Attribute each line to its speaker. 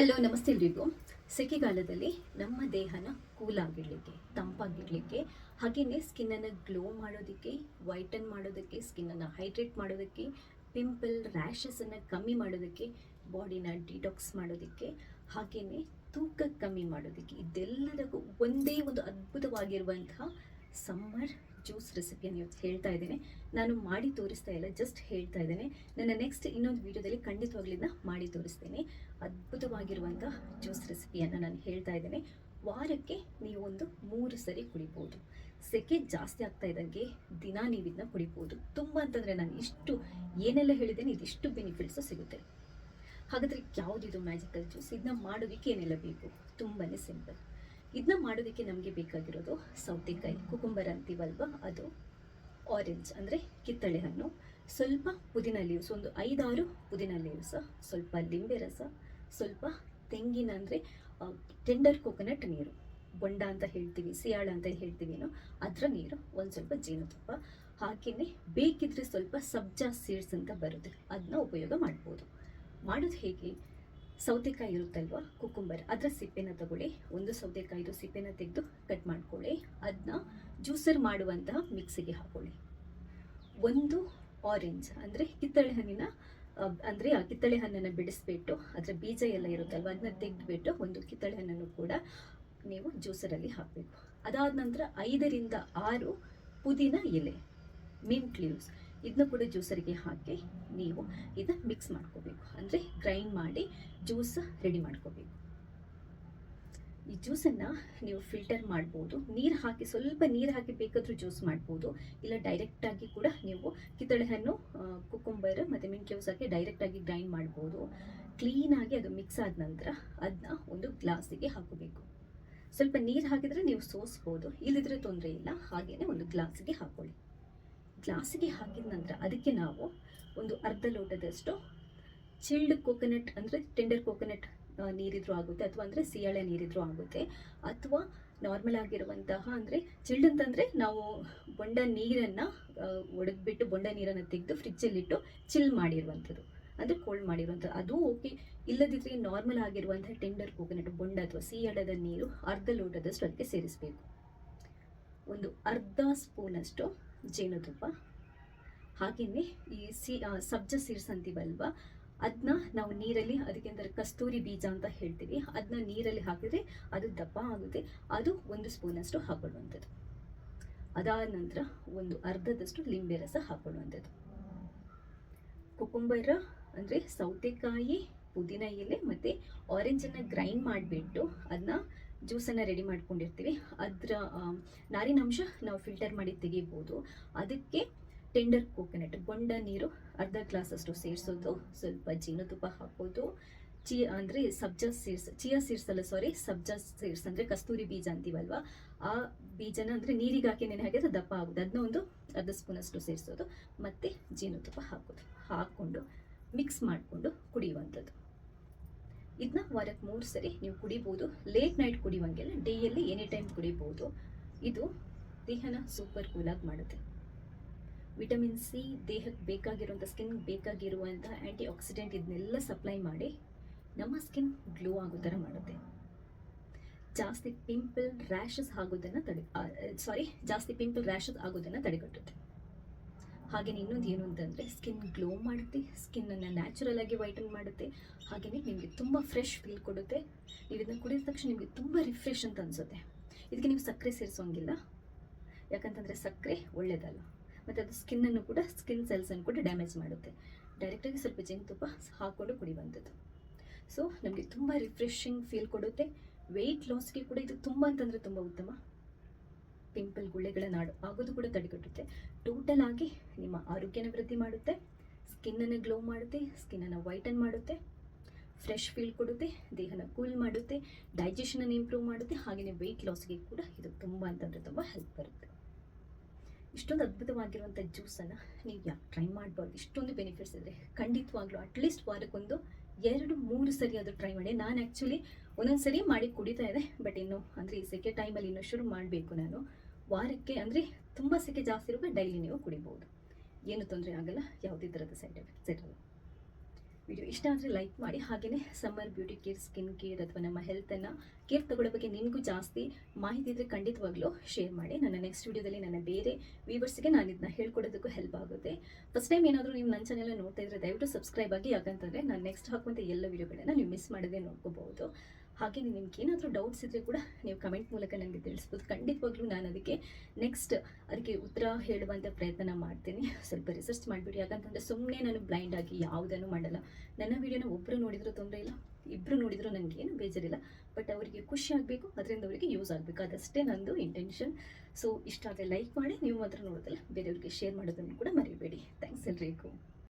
Speaker 1: Hello, ನಮಸ್ತೆ ಎಲ್ರಿಗೂ. ಸೆಕೆಗಾಲದಲ್ಲಿ ನಮ್ಮ ದೇಹನ ಕೂಲ್ ತಂಪಾಗಿರಲಿಕ್ಕೆ ಹಾಗೆಯೇ ಸ್ಕಿನ್ನನ್ನು ಗ್ಲೋ ಮಾಡೋದಕ್ಕೆ, ವೈಟನ್ ಮಾಡೋದಕ್ಕೆ, ಸ್ಕಿನ್ನನ್ನು ಹೈಡ್ರೇಟ್ ಮಾಡೋದಕ್ಕೆ, ಪಿಂಪಲ್ ರ್ಯಾಷಸನ್ನು ಕಮ್ಮಿ ಮಾಡೋದಕ್ಕೆ, ಬಾಡಿನ ಡಿಟಾಕ್ಸ್ ಮಾಡೋದಕ್ಕೆ ಹಾಗೆಯೇ ತೂಕ ಕಮ್ಮಿ ಮಾಡೋದಕ್ಕೆ, ಇದೆಲ್ಲದಕ್ಕೂ ಒಂದೇ ಒಂದು ಅದ್ಭುತವಾಗಿರುವಂತಹ ಸಮ್ಮರ್ ಜ್ಯೂಸ್ ರೆಸಿಪಿಯನ್ನು ಇವತ್ತು ಹೇಳ್ತಾ ಇದ್ದೇನೆ. ನಾನು ಮಾಡಿ ತೋರಿಸ್ತಾ ಇಲ್ಲ ಜಸ್ಟ್ ಹೇಳ್ತಾ ಇದ್ದೇನೆ. ನನ್ನ ನೆಕ್ಸ್ಟ್ ಇನ್ನೊಂದು ವಿಡಿಯೋದಲ್ಲಿ ಖಂಡಿತವಾಗ್ಲಿಂದ ಮಾಡಿ ತೋರಿಸ್ತೇನೆ. ಅದ್ಭುತವಾಗಿರುವಂಥ ಜ್ಯೂಸ್ ರೆಸಿಪಿಯನ್ನು ನಾನು ಹೇಳ್ತಾ ಇದ್ದೇನೆ. ವಾರಕ್ಕೆ ನೀವು ಒಂದು ಮೂರು ಸರಿ ಕುಡಿಬೋದು. ಸೆಕೆ ಜಾಸ್ತಿ ಆಗ್ತಾ ಇದ್ದಂಗೆ ದಿನ ನೀವು ಇದನ್ನ ಕುಡಿಬೋದು. ತುಂಬ ಅಂತಂದರೆ ನಾನು ಇಷ್ಟು ಏನೆಲ್ಲ ಹೇಳಿದ್ದೇನೆ, ಇದಿಷ್ಟು ಬೆನಿಫಿಟ್ಸು ಸಿಗುತ್ತೆ. ಹಾಗಾದರೆ ಯಾವುದಿದು ಮ್ಯಾಜಿಕಲ್ ಜ್ಯೂಸ್ ಇದನ್ನ ಮಾಡೋದಕ್ಕೆ ಏನೆಲ್ಲ ಬೇಕು? ತುಂಬಾ ಸಿಂಪಲ್ ಇದನ್ನ ಮಾಡೋದಕ್ಕೆ ನಮಗೆ ಬೇಕಾಗಿರೋದು ಸೌತೆಕಾಯಿ ಕುಕುಂಬರ್ ಅಂತೀವಲ್ವ ಅದು ಆರೆಂಜ್ ಅಂದರೆ ಕಿತ್ತಳೆ ಹಣ್ಣು. ಸ್ವಲ್ಪ ಪುದೀನ ಲೀವ್ಸ್ ಒಂದು ಐದಾರು ಪುದೀನ ಲೀವ್ಸ್ ಸ್ವಲ್ಪ ಲಿಂಬೆ ರಸ, ಸ್ವಲ್ಪ ತೆಂಗಿನ ಅಂದರೆ ಟೆಂಡರ್ ಕೋಕೋನಟ್ ನೀರು. ಬೊಂಡ ಅಂತ ಹೇಳ್ತೀವಿ, ಸಿಯಾಳ ಅಂತ ಹೇಳ್ತೀವಿ ಏನೋ, ಅದರ ನೀರು, ಒಂದು ಸ್ವಲ್ಪ ಜೇನುತುಪ್ಪ ಹಾಗೆಯೇ ಬೇಕಿದ್ರೆ ಸ್ವಲ್ಪ ಸಬ್ಜಾ ಸೀಡ್ಸ್ ಅಂತ ಬರುತ್ತೆ. ಅದನ್ನ ಉಪಯೋಗ ಮಾಡ್ಬೋದು. ಮಾಡೋದು ಹೇಗೆ? ಸೌತೆಕಾಯಿ ಇರುತ್ತಲ್ವ? ಕುಕುಂಬರ್. ಅದರ ಸಿಪ್ಪೆನ ತಗೊಳ್ಳಿ. ಒಂದು ಸೌತೆಕಾಯಿದು ಸಿಪ್ಪೆನ ತೆಗೆದು ಕಟ್ ಮಾಡ್ಕೊಳ್ಳಿ. ಅದನ್ನ ಜ್ಯೂಸರ್ ಮಾಡುವಂತಹ ಮಿಕ್ಸಿಗೆ ಹಾಕೊಳ್ಳಿ. ಒಂದು ಆರೆಂಜ್ ಅಂದರೆ ಕಿತ್ತಳೆ ಹಣ್ಣಿನ ಅಂದರೆ ಆ ಕಿತ್ತಳೆ ಹಣ್ಣನ್ನು ಬಿಡಿಸ್ಬಿಟ್ಟು ಅದರ ಬೀಜ ಎಲ್ಲ ಇರುತ್ತಲ್ವ? ಅದನ್ನ ತೆಗೆದುಬಿಟ್ಟು ಒಂದು ಕಿತ್ತಳೆ ಹಣ್ಣನ್ನು ಕೂಡ ನೀವು ಜ್ಯೂಸರಲ್ಲಿ ಹಾಕಬೇಕು. ಅದಾದ ನಂತರ ಐದರಿಂದ ಆರು ಪುದೀನ ಎಲೆ ಮಿಂಟ್ ಲೀವ್ಸ್ ಇದನ್ನ ಕೂಡ ಜ್ಯೂಸರಿಗೆ ಹಾಕಿ ನೀವು ಇದನ್ನ ಮಿಕ್ಸ್ ಮಾಡ್ಕೋಬೇಕು. ಅಂದರೆ ಗ್ರೈಂಡ್ ಮಾಡಿ ಜ್ಯೂಸ್ ರೆಡಿ ಮಾಡ್ಕೋಬೇಕು. ಈ ಜ್ಯೂಸನ್ನು ನೀವು ಫಿಲ್ಟರ್ ಮಾಡ್ಬೋದು. ನೀರು ಹಾಕಿ ಸ್ವಲ್ಪ ನೀರು ಹಾಕಿ ಬೇಕಾದರೂ ಜ್ಯೂಸ್ ಮಾಡ್ಬೋದು. ಇಲ್ಲ ಡೈರೆಕ್ಟಾಗಿ ಕೂಡ ನೀವು ಕಿತ್ತಳೆ ಹಣ್ಣು ಕುಕುಂಬರ್ ಮತ್ತು ಲೀವ್ಸ್ ಹಾಕಿ ಡೈರೆಕ್ಟಾಗಿ ಗ್ರೈಂಡ್ ಮಾಡ್ಬೋದು. ಕ್ಲೀನಾಗಿ ಅದು ಮಿಕ್ಸ್ ಆದ ನಂತರ ಅದನ್ನ ಒಂದು ಗ್ಲಾಸಿಗೆ ಹಾಕೋಬೇಕು. ಸ್ವಲ್ಪ ನೀರು ಹಾಕಿದರೆ ನೀವು ಸೋಸ್ಬೋದು. ಇಲ್ಲಿದ್ರೆ ತೊಂದರೆ ಇಲ್ಲ. ಹಾಗೆಯೇ ಒಂದು ಗ್ಲಾಸಿಗೆ ಹಾಕೊಳ್ಳಿ. ಗ್ಲಾಸಿಗೆ ಹಾಕಿದ ನಂತರ ಅದಕ್ಕೆ ನಾವು ಒಂದು ಅರ್ಧ ಲೋಟದಷ್ಟು ಚಿಲ್ಡ್ ಕೋಕೋನಟ್ ಅಂದರೆ ಟೆಂಡರ್ ಕೋಕೋನಟ್ ನೀರಿದ್ರೂ ಆಗುತ್ತೆ ಅಥವಾ ಅಂದರೆ ಸಿಯಾಳೆ ನೀರಿದ್ರೂ ಆಗುತ್ತೆ. ಅಥವಾ ನಾರ್ಮಲ್ ಆಗಿರುವಂತಹ ಅಂದರೆ ಚಿಲ್ಡ್ ಅಂತಂದರೆ ನಾವು ಬೊಂಡ ನೀರನ್ನು ಒಡೆದ್ಬಿಟ್ಟು ಬೊಂಡ ನೀರನ್ನು ತೆಗೆದು ಫ್ರಿಜ್ಜಲ್ಲಿಟ್ಟು ಚಿಲ್ ಮಾಡಿರುವಂಥದ್ದು. ಅಂದರೆ ಕೋಲ್ಡ್ ಮಾಡಿರುವಂಥದ್ದು. ಅದು ಓಕೆ ಇಲ್ಲದಿದ್ದರೆ ನಾರ್ಮಲ್ ಆಗಿರುವಂಥ ಟೆಂಡರ್ ಕೋಕೋನಟ್ ಬೊಂಡ ಅಥವಾ ಸಿಯಾಳದ ನೀರು ಅರ್ಧ ಲೋಟದಷ್ಟು ಅದಕ್ಕೆ ಸೇರಿಸಬೇಕು. ಒಂದು ಅರ್ಧ ಸ್ಪೂನಷ್ಟು ಜೇನುತುಪ್ಪ. ಹಾಗೆಯೇ ಈ ಸಿ ಸಬ್ಜ ಸೀರ್ಸಂತೀವಲ್ವ ಅದನ್ನ ನಾವು ನೀರಲ್ಲಿ ಅದಕ್ಕೆ ಅಂದರೆ ಕಸ್ತೂರಿ ಬೀಜ ಅಂತ ಹೇಳ್ತೀವಿ ಅದನ್ನ ನೀರಲ್ಲಿ ಹಾಕಿದರೆ ಅದು ದಪ್ಪ ಆಗುತ್ತೆ, ಅದು ಒಂದು ಸ್ಪೂನಷ್ಟು ಹಾಕೊಳ್ಳುವಂಥದ್ದು. ಅದಾದ ನಂತರ ಒಂದು ಅರ್ಧದಷ್ಟು ಲಿಂಬೆ ರಸ ಹಾಕೊಳ್ಳುವಂಥದ್ದು. ಕುಕುಂಬರ, ಅಂದರೆ ಸೌತೆಕಾಯಿ ಪುದೀನ ಎಲೆ ಮತ್ತು ಆರೆಂಜನ್ನು ಗ್ರೈಂಡ್ ಮಾಡಿಬಿಟ್ಟು ಅದನ್ನ ಜ್ಯೂಸನ್ನು ರೆಡಿ ಮಾಡ್ಕೊಂಡಿರ್ತೀವಿ. ಅದರ ನಾರಿನಾಂಶ ನಾವು ಫಿಲ್ಟರ್ ಮಾಡಿ ತೆಗಿಬೋದು. ಅದಕ್ಕೆ ಟೆಂಡರ್ ಕೋಕೋನಟ್ ಬೊಂಡ ನೀರು, ಅರ್ಧ ಗ್ಲಾಸಷ್ಟು ಸೇರಿಸೋದು. ಸ್ವಲ್ಪ ಜೇನುತುಪ್ಪ ಹಾಕೋದು. ಚಿ, ಅಂದರೆ ಸಬ್ಜಾ ಸೀಡ್ಸ್ ಚಿಯಾ ಸೀಡ್ಸ್ ಅಲ್ಲ ಸಾರಿ ಸಬ್ಜಾ ಸೀಡ್ಸ್ ಅಂದರೆ ಕಸ್ತೂರಿ ಬೀಜ ಅಂತೀವಲ್ವ? ಆ ಬೀಜನ ಅಂದರೆ ನೀರಿಗೆ ಹಾಕಿ ನೆನೆ ಹಾಕಿದ್ರೆ ದಪ್ಪ ಆಗೋದು. ಅದನ್ನ ಒಂದು ಅರ್ಧ ಸ್ಪೂನಷ್ಟು ಸೇರಿಸೋದು. ಮತ್ತು ಜೇನುತುಪ್ಪ ಹಾಕೋದು. ಹಾಕ್ಕೊಂಡು ಮಿಕ್ಸ್ ಮಾಡಿಕೊಂಡು ಕುಡಿಯುವಂಥದ್ದು. ಇದನ್ನ ವಾರಕ್ಕೆ ಮೂರು ಸರಿ ನೀವು ಕುಡಿಬೋದು. ಲೇಟ್ ನೈಟ್ ಕುಡಿಯುವಂಗೆಲ್ಲ ಡೇಯಲ್ಲಿ ಎನಿ ಟೈಮ್ ಕುಡಿಬೋದು. ಇದು ದೇಹನ ಸೂಪರ್ ಕೂಲಾಗಿ ಮಾಡುತ್ತೆ. ವಿಟಮಿನ್ ಸಿ ದೇಹಕ್ಕೆ ಬೇಕಾಗಿರುವಂಥ ಸ್ಕಿನ್ ಬೇಕಾಗಿರುವಂಥ ಆ್ಯಂಟಿ ಆಕ್ಸಿಡೆಂಟ್ ಇದನ್ನೆಲ್ಲ ಸಪ್ಲೈ ಮಾಡಿ ನಮ್ಮ ಸ್ಕಿನ್ ಗ್ಲೋ ಆಗೋ ಥರ ಮಾಡುತ್ತೆ. ಜಾಸ್ತಿ ಪಿಂಪಲ್ ರ್ಯಾಷಸ್ ಆಗೋದನ್ನು ತಡೆ ಸಾರಿ ಜಾಸ್ತಿ ಪಿಂಪಲ್ ರ್ಯಾಷಸ್ ಆಗೋದನ್ನು ತಡೆಗಟ್ಟುತ್ತೆ. ಹಾಗೆಯೇ ಇನ್ನೊಂದು ಏನು ಅಂತಂದರೆ ಸ್ಕಿನ್ ಗ್ಲೋ ಮಾಡುತ್ತೆ ಸ್ಕಿನ್ನನ್ನು ನ್ಯಾಚುರಲ್ ಆಗಿ ವೈಟನ್ ಮಾಡುತ್ತೆ. ಹಾಗೆಯೇ ನಿಮಗೆ ತುಂಬ ಫ್ರೆಶ್ ಫೀಲ್ ಕೊಡುತ್ತೆ. ನೀವು ಇದನ್ನು ಕುಡಿದ ತಕ್ಷಣ ನಿಮಗೆ ತುಂಬ ರಿಫ್ರೆಶ್ ಅಂತ ಅನಿಸುತ್ತೆ. ಇದಕ್ಕೆ ನೀವು ಸಕ್ಕರೆ ಸೇರಿಸೋಂಗಿಲ್ಲ. ಯಾಕಂತಂದರೆ ಸಕ್ಕರೆ ಒಳ್ಳೆಯದಲ್ಲ ಮತ್ತು ಅದು ಸ್ಕಿನ್ನನ್ನು ಕೂಡ ಸ್ಕಿನ್ ಸೆಲ್ಸನ್ನು ಕೂಡ ಡ್ಯಾಮೇಜ್ ಮಾಡುತ್ತೆ. ಡೈರೆಕ್ಟಾಗಿ ಸ್ವಲ್ಪ ಜೇನುತುಪ್ಪ ಹಾಕ್ಕೊಂಡು ಕುಡಿಯುವಂಥದ್ದು. ಸೊ ನಮಗೆ ತುಂಬ ರಿಫ್ರೆಶಿಂಗ್ ಫೀಲ್ ಕೊಡುತ್ತೆ. ವೆಯ್ಟ್ ಲಾಸ್ಗೆ ಕೂಡ ಇದು ತುಂಬ ಅಂತಂದರೆ ತುಂಬ ಉತ್ತಮ. ಪಿಂಪಲ್ ಗುಳ್ಳೆಗಳ ನಾಡು ಆಗೋದು ಕೂಡ ತಡೆಗಟ್ಟುತ್ತೆ. ಟೋಟಲ್ ಆಗಿ ನಿಮ್ಮ ಆರೋಗ್ಯನ ವೃದ್ಧಿ ಮಾಡುತ್ತೆ ಸ್ಕಿನ್ನನ್ನು ಗ್ಲೋ ಮಾಡುತ್ತೆ ಸ್ಕಿನ್ನನ್ನು ವೈಟನ್ ಮಾಡುತ್ತೆ ಫ್ರೆಶ್ ಫೀಲ್ ಕೊಡುತ್ತೆ, ದೇಹನ ಕೂಲ್ ಮಾಡುತ್ತೆ ಡೈಜೆಷನನ್ನು ಇಂಪ್ರೂವ್ ಮಾಡುತ್ತೆ ಹಾಗೆಯೇ ವೆಯ್ಟ್ ಲಾಸ್ಗೆ ಕೂಡ ಇದು ತುಂಬ ಅಂತಂದರೆ ತುಂಬ ಹೆಲ್ಪ್ ಬರುತ್ತೆ. ಇಷ್ಟೊಂದು ಅದ್ಭುತವಾಗಿರುವಂಥ ಜ್ಯೂಸನ್ನು ನೀವು ಯಾಕೆ ಟ್ರೈ ಮಾಡಬಾರ್ದು? ಇಷ್ಟೊಂದು ಬೆನಿಫಿಟ್ಸ್ ಇದೆ ಖಂಡಿತವಾಗ್ಲೂ ಅಟ್ಲೀಸ್ಟ್ ವಾರಕ್ಕೊಂದು ಎರಡು ಮೂರು ಸರಿ ಅದು ಟ್ರೈ ಮಾಡಿ. ನಾನು ಆ್ಯಕ್ಚುಲಿ ಒಂದೊಂದು ಸರಿ ಮಾಡಿ ಕುಡಿತಾ ಇದೆ ಬಟ್ ಇನ್ನು ಅಂದರೆ ಈ ಸೆಕೆ ಟೈಮಲ್ಲಿ ಇನ್ನು ಶುರು ಮಾಡಬೇಕು ನಾನು. ವಾರಕ್ಕೆ ಅಂದರೆ ತುಂಬ ಸೆಕೆ ಜಾಸ್ತಿ ಇರುವಾಗ ಡೈಲಿ ನೀವು ಕುಡಿಬೋದು. ಏನು ತೊಂದರೆ ಆಗಲ್ಲ, ಯಾವುದೇ ಥರದ ಸೈಡ್ ಎಫೆಕ್ಟ್ಸ್ ಇರಲ್ಲ ವಿಡಿಯೋ ಇಷ್ಟ ಆದರೆ ಲೈಕ್ ಮಾಡಿ ಹಾಗೆಯೇ summer beauty care skin care ಅಥವಾ ನಮ್ಮ ಹೆಲ್ತನ್ನು ಕೇರ್ ತಗೊಳ್ಳೋ ಬಗ್ಗೆ ನಿಮಗೂ ಜಾಸ್ತಿ ಮಾಹಿತಿ ಇದ್ದರೆ ಖಂಡಿತವಾಗ್ಲೂ ಶೇರ್ ಮಾಡಿ. ನನ್ನ ನೆಕ್ಸ್ಟ್ ವಿಡಿಯೋದಲ್ಲಿ ನನ್ನ ಬೇರೆ ವ್ಯೂವರ್ಸ್ಗೆ ನಾನು ಇದನ್ನ ಹೇಳ್ಕೊಡೋದಕ್ಕೂ ಹೆಲ್ಪ್ ಆಗುತ್ತೆ. ಫಸ್ಟ್ ಟೈಮ್ ಏನಾದರೂ ನೀವು ನನ್ನ ಚಾನೆಲ್ ನೋಡ್ತಾ ಇದ್ರೆ ದಯವಿಟ್ಟು ಸಬ್ಸ್ಕ್ರೈಬ್ ಆಗಿ, ಯಾಕಂತಂದರೆ ನಾನು ನೆಕ್ಸ್ಟ್ ಹಾಕುವಂಥ ಎಲ್ಲ ವಿಡಿಯೋಗಳನ್ನ ನೀವು ಮಿಸ್ ಮಾಡದೆ ನೋಡ್ಕೋಬಹುದು. ಹಾಗೆ ನಿಮ್ಗೆ ಏನಾದರೂ ಡೌಟ್ಸ್ ಇದ್ದರೆ ಕೂಡ ನೀವು ಕಮೆಂಟ್ ಮೂಲಕ ನನಗೆ ತಿಳಿಸ್ಬೋದು. ಖಂಡಿತವಾಗ್ಲೂ ನಾನು ಅದಕ್ಕೆ ನೆಕ್ಸ್ಟ್ ಅದಕ್ಕೆ ಉತ್ತರ ಹೇಳುವಂಥ ಪ್ರಯತ್ನ ಮಾಡ್ತೀನಿ. ಸ್ವಲ್ಪ ರಿಸರ್ಚ್ ಮಾಡಿಬಿಡಿ. ಯಾಕಂತಂದರೆ ಸುಮ್ಮನೆ ನಾನು ಬ್ಲೈಂಡ್ ಆಗಿ ಯಾವುದನ್ನು ಮಾಡಲ್ಲ. ನನ್ನ ವಿಡಿಯೋನ ಒಬ್ಬರು ನೋಡಿದರೂ ತೊಂದರೆ ಇಲ್ಲ. ಇಬ್ಬರು ನೋಡಿದರೂ ನನಗೇನು ಬೇಜಾರಿಲ್ಲ. ಬಟ್ ಅವರಿಗೆ ಖುಷಿ ಆಗಬೇಕು, ಅದರಿಂದ ಅವರಿಗೆ ಯೂಸ್ ಆಗಬೇಕು. ಅದಷ್ಟೇ ನಂದು ಇಂಟೆನ್ಷನ್ ಸೊ ಇಷ್ಟ ಆದರೆ ಲೈಕ್ ಮಾಡಿ, ನೀವು ಮಾತ್ರ ನೋಡೋದಲ್ಲ. ಬೇರೆಯವ್ರಿಗೆ ಶೇರ್ ಮಾಡೋದನ್ನು ಕೂಡ ಮರಿಬೇಡಿ. ಥ್ಯಾಂಕ್ಸ್ ಎಲ್ರಿಗೂ.